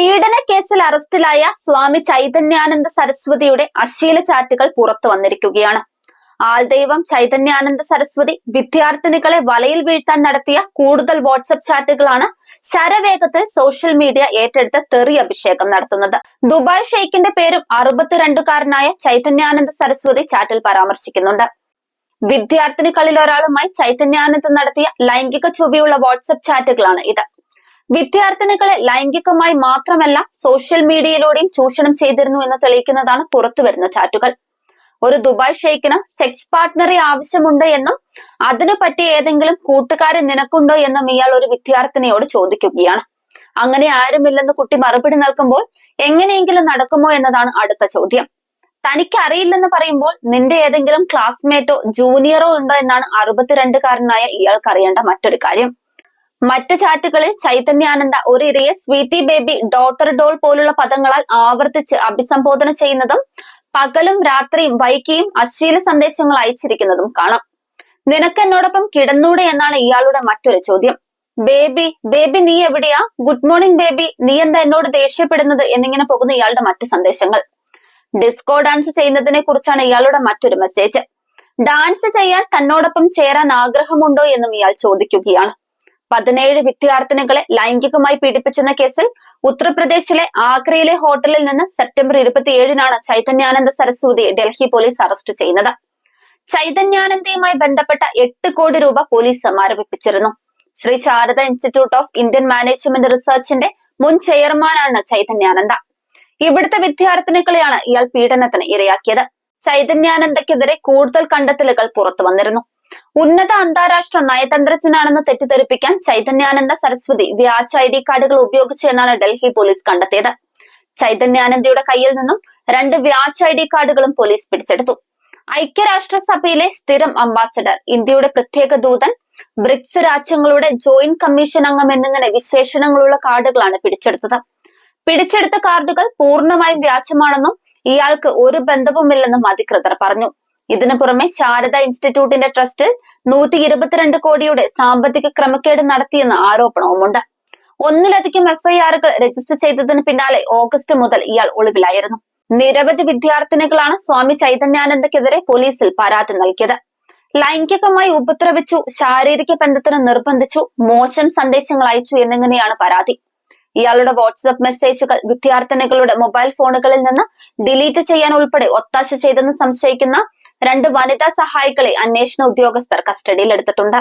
പീഡന കേസിൽ അറസ്റ്റിലായ സ്വാമി ചൈതന്യാനന്ദ സരസ്വതിയുടെ അശ്ലീല ചാറ്റുകൾ പുറത്തു വന്നിരിക്കുകയാണ്. ആൾദൈവം ചൈതന്യാനന്ദ സരസ്വതി വിദ്യാർത്ഥിനികളെ വലയിൽ വീഴ്ത്താൻ നടത്തിയ കൂടുതൽ വാട്സപ്പ് ചാറ്റുകളാണ് ശരവേഗത്തിൽ സോഷ്യൽ മീഡിയ ഏറ്റെടുത്ത് തെറി അഭിഷേകം നടത്തുന്നത്. ദുബായ് ഷെയ്ഖിന്റെ പേരും അറുപത്തിരണ്ടുകാരനായ ചൈതന്യാനന്ദ സരസ്വതി ചാറ്റിൽ പരാമർശിക്കുന്നുണ്ട്. വിദ്യാർത്ഥിനികളിൽ ഒരാളുമായി ചൈതന്യാനന്ദ് നടത്തിയ ലൈംഗിക ചൊവ്വയുള്ള വാട്സപ്പ് ചാറ്റുകളാണ് ഇത്. വിദ്യാർത്ഥിനികളെ ലൈംഗികമായി മാത്രമല്ല സോഷ്യൽ മീഡിയയിലൂടെയും ചൂഷണം ചെയ്തിരുന്നു എന്ന് തെളിയിക്കുന്നതാണ് പുറത്തുവരുന്ന ചാറ്റുകൾ. ഒരു ദുബായ് ഷെയ്ഖിന് സെക്സ് പാർട്ട്ണറെ ആവശ്യമുണ്ട് എന്നും അതിനു പറ്റിയ ഏതെങ്കിലും കൂട്ടുകാരൻ നിനക്കുണ്ടോ എന്നും ഇയാൾ ഒരു വിദ്യാർത്ഥിനിയോട് ചോദിക്കുകയാണ്. അങ്ങനെ ആരുമില്ലെന്ന് കുട്ടി മറുപടി നൽകുമ്പോൾ എങ്ങനെയെങ്കിലും നടക്കുമോ എന്നതാണ് അടുത്ത ചോദ്യം. തനിക്ക് അറിയില്ലെന്ന് പറയുമ്പോൾ നിന്റെ ഏതെങ്കിലും ക്ലാസ്മേറ്റോ ജൂനിയറോ ഉണ്ടോ എന്നാണ് അറുപത്തിരണ്ടുകാരനായ ഇയാൾക്ക് അറിയേണ്ട മറ്റൊരു കാര്യം. മറ്റ് ചാറ്റുകളിൽ ചൈതന്യാനന്ദ ഒരു ഇരയെ സ്വീറ്റി ബേബി ഡോട്ടർ ഡോൾ പോലുള്ള പദങ്ങളാൽ ആവർത്തിച്ച് അഭിസംബോധന ചെയ്യുന്നതും പകലും രാത്രിയും വൈകിയും അശ്ലീല സന്ദേശങ്ങൾ അയച്ചിരിക്കുന്നതും കാണാം. നിനക്ക് എന്നോടൊപ്പം കിടന്നൂടെ എന്നാണ് ഇയാളുടെ മറ്റൊരു ചോദ്യം. ബേബി ബേബി നീ എവിടെയാ? Good morning baby. നീ എന്താ എന്നോട് ദേഷ്യപ്പെടുന്നത്? എന്നിങ്ങനെ പോകുന്ന ഇയാളുടെ മറ്റു സന്ദേശങ്ങൾ. ഡിസ്കോ ഡാൻസ് ചെയ്യുന്നതിനെ കുറിച്ചാണ് ഇയാളുടെ മറ്റൊരു മെസ്സേജ്. ഡാൻസ് ചെയ്യാൻ തന്നോടൊപ്പം ചേരാൻ ആഗ്രഹമുണ്ടോ എന്നും ഇയാൾ ചോദിക്കുകയാണ്. പതിനേഴ് വിദ്യാർത്ഥിനികളെ ലൈംഗികമായി പീഡിപ്പിച്ചെന്ന കേസിൽ ഉത്തർപ്രദേശിലെ ആഗ്രയിലെ ഹോട്ടലിൽ നിന്ന് സെപ്റ്റംബർ ഇരുപത്തിയേഴിനാണ് ചൈതന്യാനന്ദ സരസ്വതിയെ ഡൽഹി പോലീസ് അറസ്റ്റ് ചെയ്യുന്നത്. ചൈതന്യാനന്ദയുമായി ബന്ധപ്പെട്ട എട്ട് കോടി രൂപ police സമാരംഭിപ്പിച്ചിരുന്നു. Sri Sharada institute of Indian management റിസർച്ചിന്റെ മുൻ ചെയർമാനാണ് ചൈതന്യാനന്ദ. ഇവിടുത്തെ വിദ്യാർത്ഥിനികളെയാണ് ഇയാൾ പീഡനത്തിന് ഇരയാക്കിയത്. ചൈതന്യാനന്ദക്കെതിരെ കൂടുതൽ കണ്ടെത്തലുകൾ പുറത്തു വന്നിരുന്നു. ഉന്നത അന്താരാഷ്ട്ര നയതന്ത്രജ്ഞനാണെന്ന് തെറ്റിദ്ധരിപ്പിക്കാൻ ചൈതന്യാനന്ദ സരസ്വതി വ്യാജ ഐ ഡി കാർഡുകൾ ഉപയോഗിച്ചു എന്നാണ് ഡൽഹി പോലീസ് കണ്ടെത്തിയത്. ചൈതന്യാനന്ദയുടെ കയ്യിൽ നിന്നും രണ്ട് വ്യാജ ഐ ഡി കാർഡുകളും പോലീസ് പിടിച്ചെടുത്തു. ഐക്യരാഷ്ട്രസഭയിലെ സ്ഥിരം അംബാസഡർ ഇന്ത്യയുടെ പ്രത്യേക ദൂതൻ ബ്രിക്സ് രാജ്യങ്ങളുടെ ജോയിന്റ് കമ്മീഷൻ അംഗം എന്നിങ്ങനെ വിശേഷണങ്ങളുള്ള കാർഡുകളാണ് പിടിച്ചെടുത്തത്. പിടിച്ചെടുത്ത കാർഡുകൾ പൂർണമായും വ്യാജമാണെന്നും ഇയാൾക്ക് ഒരു ബന്ധവുമില്ലെന്നും അധികൃതർ പറഞ്ഞു. ഇതിനു പുറമെ ശാരദ ഇൻസ്റ്റിറ്റ്യൂട്ടിന്റെ ട്രസ്റ്റ് നൂറ്റി ഇരുപത്തിരണ്ട് കോടിയുടെ സാമ്പത്തിക ക്രമക്കേട് നടത്തിയെന്ന ആരോപണവുമുണ്ട്. ഒന്നിലധികം എഫ്ഐആറുകൾ രജിസ്റ്റർ ചെയ്തതിന് പിന്നാലെ ഓഗസ്റ്റ് മുതൽ ഇയാൾ ഒളിവിലായിരുന്നു. നിരവധി വിദ്യാർത്ഥിനികളാണ് സ്വാമി ചൈതന്യാനന്ദക്കെതിരെ പോലീസിൽ പരാതി നൽകിയത്. ലൈംഗികമായി ഉപദ്രവിച്ചു ശാരീരിക ബന്ധത്തിന് നിർബന്ധിച്ചു മോശം സന്ദേശങ്ങൾ അയച്ചു എന്നിങ്ങനെയാണ് പരാതി. ഇയാളുടെ വാട്സപ്പ് മെസ്സേജുകൾ വിദ്യാർത്ഥിനികളുടെ മൊബൈൽ ഫോണുകളിൽ നിന്ന് ഡിലീറ്റ് ചെയ്യാൻ ഉൾപ്പെടെ ഒത്താശ ചെയ്തെന്ന് സംശയിക്കുന്ന രണ്ട് വനിതാ സഹായികളെ അന്വേഷണ ഉദ്യോഗസ്ഥർ കസ്റ്റഡിയിൽ എടുത്തിട്ടുണ്ട്.